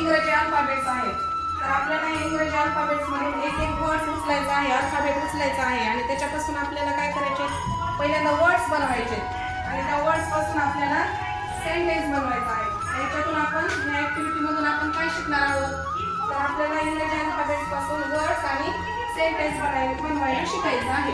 इंग्रजी अल्फाबेट्स आहेत. तर आपल्याला इंग्रजी अल्फाबेट्स म्हणून एक एक वर्ड्स उचलायचा आहे अल्फाबेट उचलायचा आहे आणि त्याच्यापासून आपल्याला काय करायचे? पहिल्यांदा वर्ड्स बनवायचे. आणि त्या वर्ड्सपासून आपल्याला सेंटेन्स बनवायचा आहे. आणि याच्यातून आपण या ॲक्टिव्हिटीमधून आपण काय शिकणार आहोत? तर आपल्याला इंग्रजी अल्फाबेट्सपासून वर्ड्स आणि सेंटेन्स बनवायला बनवायला शिकायचं आहे.